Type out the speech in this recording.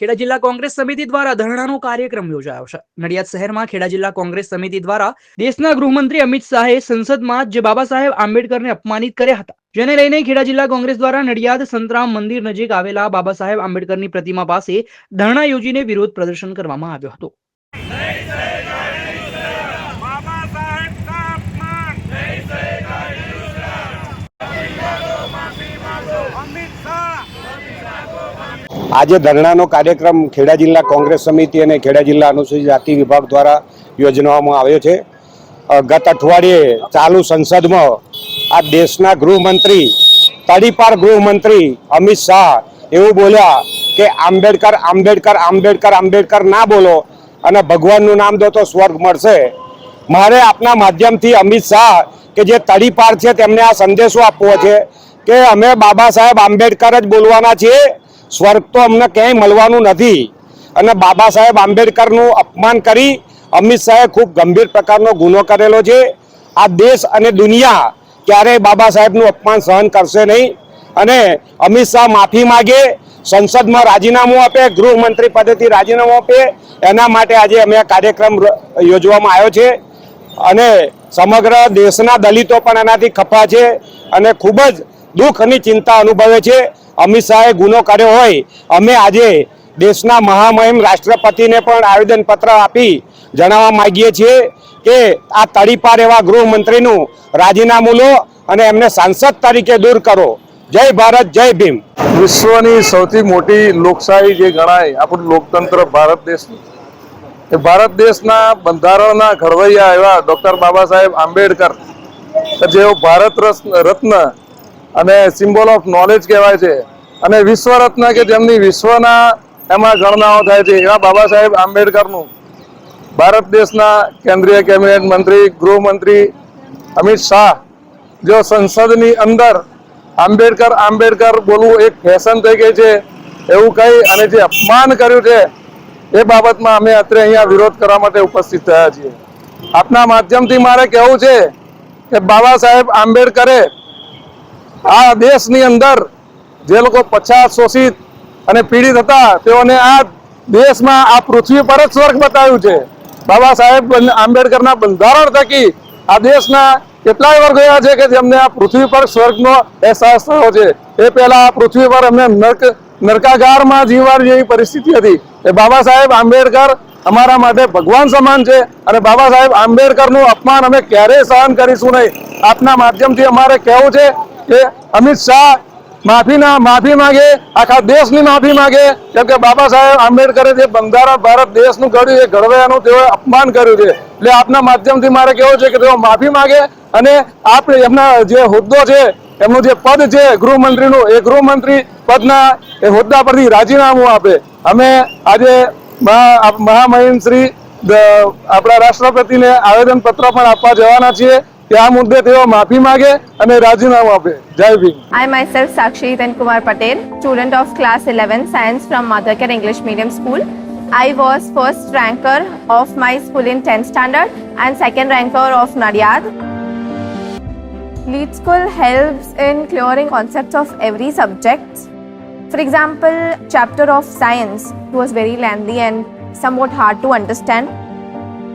ખેડા જિલ્લા કોંગ્રેસ સમિતિ દ્વારા ધરણાનો કાર્યક્રમ યોજાયો છે. નડિયાદ શહેરમાં ખેડા જિલ્લા કોંગ્રેસ સમિતિ દ્વારા દેશના ગૃહમંત્રી અમિત શાહે સંસદમાં જે બાબા સાહેબ આંબેડકરને અપમાનિત કર્યા હતા. જેને લઈને ખેડા જિલ્લા કોંગ્રેસ દ્વારા નડિયાદ સંતરામ મંદિર નજીક આવેલા બાબા સાહેબ આંબેડકરની પ્રતિમા પાસે ધરણા યોજીને વિરોધ પ્રદર્શન કરવામાં આવ્યો હતો. આજે ધરણાનો કાર્યક્રમ ખેડા જિલ્લા કોંગ્રેસ સમિતિ અને ખેડા જિલ્લા અનુસૂચિત જાતિ વિભાગ દ્વારા યોજવામાં આવ્યો છે. ગત અઠવાડિયે ચાલુ સંસદમાં આ દેશના ગૃહમંત્રી, તડીપાર ગૃહમંત્રી અમિત શાહ એવું બોલ્યા કે આંબેડકર આંબેડકર આંબેડકર આંબેડકર ના બોલો અને ભગવાનનું નામ દો તો સ્વર્ગ મળશે. મારે આપના માધ્યમથી અમિત શાહ કે જે તડીપાર છે તેમને આ સંદેશો આપવો છે કે અમે બાબા સાહેબ આંબેડકર જ બોલવાના છીએ. સ્વર્ગ તો અમને ક્યાંય મળવાનું નથી. અને બાબા સાહેબ આંબેડકરનું અપમાન કરી અમિત શાહે ખૂબ ગંભીર પ્રકારનો ગુનો કરેલો છે. આ દેશ અને દુનિયા ક્યારેય બાબા સાહેબનું અપમાન સહન કરશે નહીં. અને અમિત શાહ માફી માગે, સંસદમાં રાજીનામું આપે, ગૃહમંત્રી પદેથી રાજીનામું આપે. એના માટે આજે અમે આ કાર્યક્રમ યોજવામાં આવ્યો છે. અને સમગ્ર દેશના દલિતો પણ એનાથી ખફા છે અને ખૂબ જ દુઃખ અને ચિંતા અનુભવે છે. અમિત શાહે ગુનો કર્યો હોય, અમે આજે દેશના મહામહિમ રાષ્ટ્રપતિને પણ આવેદનપત્ર આપી જણાવવા માગીએ છીએ કે આ તડીપાર એવા ગૃહમંત્રીનું રાજીનામું લો અને એમને સાંસદ તરીકે દૂર કરો. જય ભારત, જય ભીમ. વિશ્વની સૌથી મોટી લોકશાહી જે ગણાય, આપણું લોકતંત્ર ભારત દેશનું. એ ભારત દેશના બંધારણના ઘડવૈયા એવા ડોક્ટર બાબા સાહેબ આંબેડકર જેઓ ભારત રત્ન અને સિમ્બોલ ઓફ નોલેજ કહેવાય છે. અને વિશ્વ રત્ન કે જેમની વિશ્વના એમાં ગણનાઓ થાય છે, એવા બાબા સાહેબ આંબેડકરનું. ભારત દેશના કેન્દ્રીય કેબિનેટ મંત્રી, ગૃહમંત્રી અમિત શાહ, જો સંસદની અંદર આંબેડકર આંબેડકર બોલવું એક ફેશન થઈ ગઈ છે, એવું કહી અને જે અપમાન કર્યું છે, એ બાબતમાં અમે અત્યારે અહીંયા વિરોધ કરવા માટે ઉપસ્થિત થયા છીએ. આપના માધ્યમથી મારે કહેવું છે કે બાબા સાહેબ આંબેડકરે આ દેશની અંદર જે લોકો પછાત શોષિત અને પીડિત હતા, તેઓને આ દેશમાં આ પૃથ્વી પર જ સ્વર્ગ બતાવ્યું છે. બાબા સાહેબ આંબેડકરના બંધારણ થકી આ દેશના કેટલાય વર્ગ એવા છે કે જેમને આ પૃથ્વી પર સ્વર્ગનો અહેસાસ થયો છે. એ પહેલા આ પૃથ્વી પર અમને નર્ક, નરકાગારમાં જીવવાની જેવી પરિસ્થિતિ હતી. એ બાબા સાહેબ આંબેડકર અમારા માટે ભગવાન સમાન છે અને બાબા સાહેબ આંબેડકરનું અપમાન અમે ક્યારેય સહન કરીશું નહીં. આપના માધ્યમથી અમારે કહેવું છે કે અમિત શાહ માફીના માફી માંગે, આખા દેશની માફી માંગે. કેમ કે બાબા સાહેબ આંબેડકરે જે બંધારણ ભારત દેશનું કર્યું એ ઘડવૈયાનું તેઓએ અપમાન કર્યું છે. એટલે આપના માધ્યમથી મારે કેવું છે કે તેઓ માફી માંગે અને આપણે એમના જે હોદ્દો છે, એમનું જે પદ છે, ગૃહમંત્રીનું, એ ગૃહમંત્રી પદના એ હોદ્દા પરથી રાજીનામું આપે. અમે આજે મહા- મહામહિમ શ્રી આપણા રાષ્ટ્રપતિને આવેદન પત્ર પણ આપવા જવાના છીએ. કે આ મુદ્દે તેઓ માફી માંગે અને રાજીનામું આપે જય Bhim I myself Sakshi Hitan Kumar Patel, student of class 11 science from Mothercare English Medium School. I was first ranker of my school in 10th standard and second ranker of Nadiad. Lead School helps in clearing concepts of every subject. For example, chapter of science was very lengthy and somewhat hard to understand.